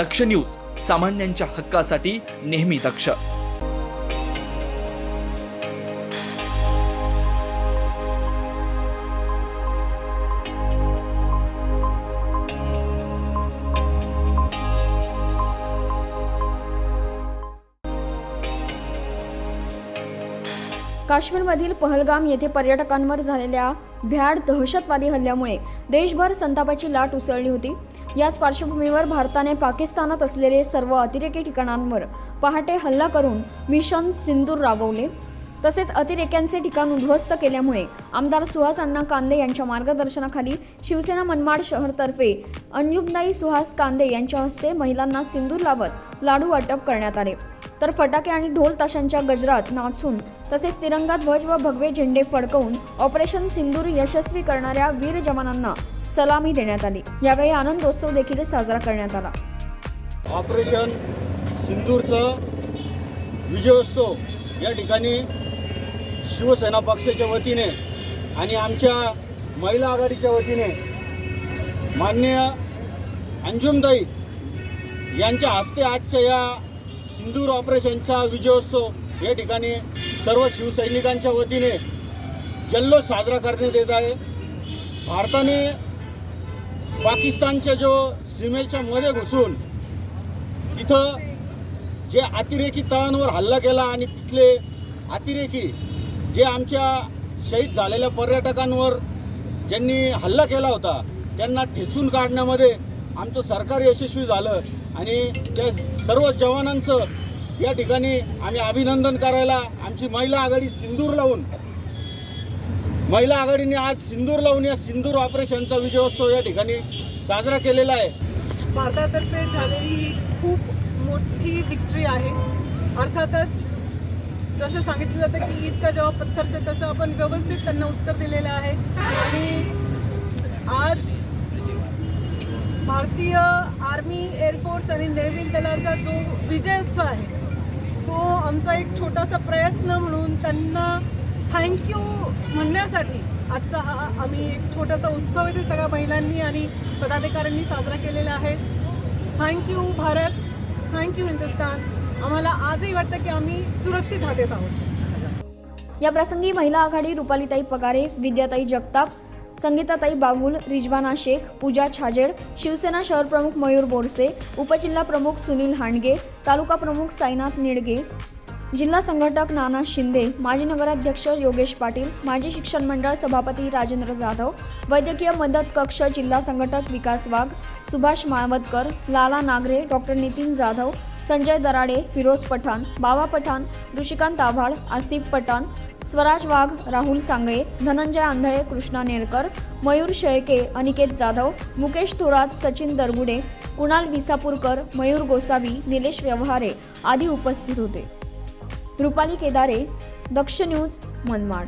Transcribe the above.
दक्ष news सामान्यांच्या हक्कासाठी नेहमी दक्ष. काश्मीरमधील पहलगाम येथे पर्यटकांवर झालेल्या भ्याड दहशतवादी हल्ल्यामुळे देशभर संतापाची लाट उसळली होती. याच पार्श्वभूमीवर भारताने पाकिस्तानात असलेले सर्व अतिरेकी ठिकाणांवर पहाटे हल्ला करून मिशन सिंदूर राबवले. तसेच अतिरेक्यांचे ठिकाण उद्ध्वस्त केल्यामुळे आमदार सुहास अण्णा कांदे यांच्या मार्गदर्शनाखाली शिवसेना मनमाड शहरतर्फे अंजुमदाई सुहास कांदे यांच्या हस्ते महिलांना सिंदूर लावत लाडू वाटप करण्यात आले. तर फटाके आणि ढोल ताशांच्या गजरात नाचून तसेच तिरंगा ध्वज व भगवे झेंडे फडकवून ऑपरेशन सिंदूर यशस्वी करणाऱ्या वीर जवानांना सलामी देण्यात आली. यावेळी आनंदोत्सव देखील साजरा करण्यात आला. ऑपरेशन सिंदूरचा विजयोत्सव या ठिकाणी शिवसेना पक्षाच्या वतीने आणि आमच्या महिला आघाडीच्या वतीने माननीय अंजुमदाई यांच्या हस्ते आजच्या या सिंदूर ऑपरेशनचा विजयोत्सव या ठिकाणी सर्व शिवसैनिकांच्या वतीने जल्लोष साजरा करण्यात येत आहे. भारताने पाकिस्तानच्या जो सीमेच्या मध्ये घुसून तिथं जे अतिरेकी तळांवर हल्ला केला आणि तिथले अतिरेकी जे आमच्या शहीद झालेल्या पर्यटकांवर ज्यांनी हल्ला केला होता त्यांना ठेचून काढण्यामध्ये आमचं सरकार यशस्वी झालं आणि त्या सर्व जवानांचं या ठिकाणी आम्ही अभिनंदन करायला आमची महिला आघाडी सिंदूर लावून महिला आघाडीने आज सिंदूर लावून या सिंदूर ऑपरेशनचा विजयोत्सव या ठिकाणी साजरा केलेला आहे. भारतातर्फे झालेली ही खूप मोठी विक्ट्री आहे. अर्थातच जसं सांगितलं जातं की ईद का जवाब पत्थर से तसं आपण व्यवस्थित त्यांना उत्तर दिलेलं आहे. आणि आज भारतीय आर्मी एअरफोर्स आणि नेव्हिल दलाचा जो विजयोत्सव आहे तो आमचा एक छोटासा प्रयत्न म्हणून त्यांना थँक्यू म्हणण्यासाठी आजचा हा आम्ही एक छोटासा उत्सव इथे सगळ्या महिलांनी आणि पदाधिकाऱ्यांनी साजरा केलेला आहे. Thank you Bharat. Thank you Hindustan. आम्हाला आजही वाटतं की आम्ही सुरक्षित हातेत आहोत. या प्रसंगी महिला आघाडी रुपालीताई पगारे विद्याताई जगताप संगीताताई बागुल रिजवाना शेख पूजा छाजेड शिवसेना शहर प्रमुख मयूर बोरसे उपजिल्हा प्रमुख सुनील हांडगे तालुका प्रमुख साईनाथ निडगे जिल्हा संघटक नाना शिंदे माजी नगराध्यक्ष योगेश पाटील माजी शिक्षण मंडळ सभापती राजेंद्र जाधव वैद्यकीय मदत कक्ष जिल्हा संघटक विकास वाघ सुभाष माळवदकर लाला नागरे डॉक्टर नितीन जाधव संजय दराडे फिरोज पठाण बाबा पठाण ऋषिकांत आव्हाड आसिफ पठाण स्वराज वाघ राहुल सांगळे धनंजय आंधळे कृष्णा नेरकर मयूर शेळके अनिकेत जाधव मुकेश थोरात सचिन दरगुडे कुणाल विसापूरकर मयूर गोसावी निलेश व्यवहारे आदी उपस्थित होते. रुपाली केदारे दक्ष न्यूज मनमाड.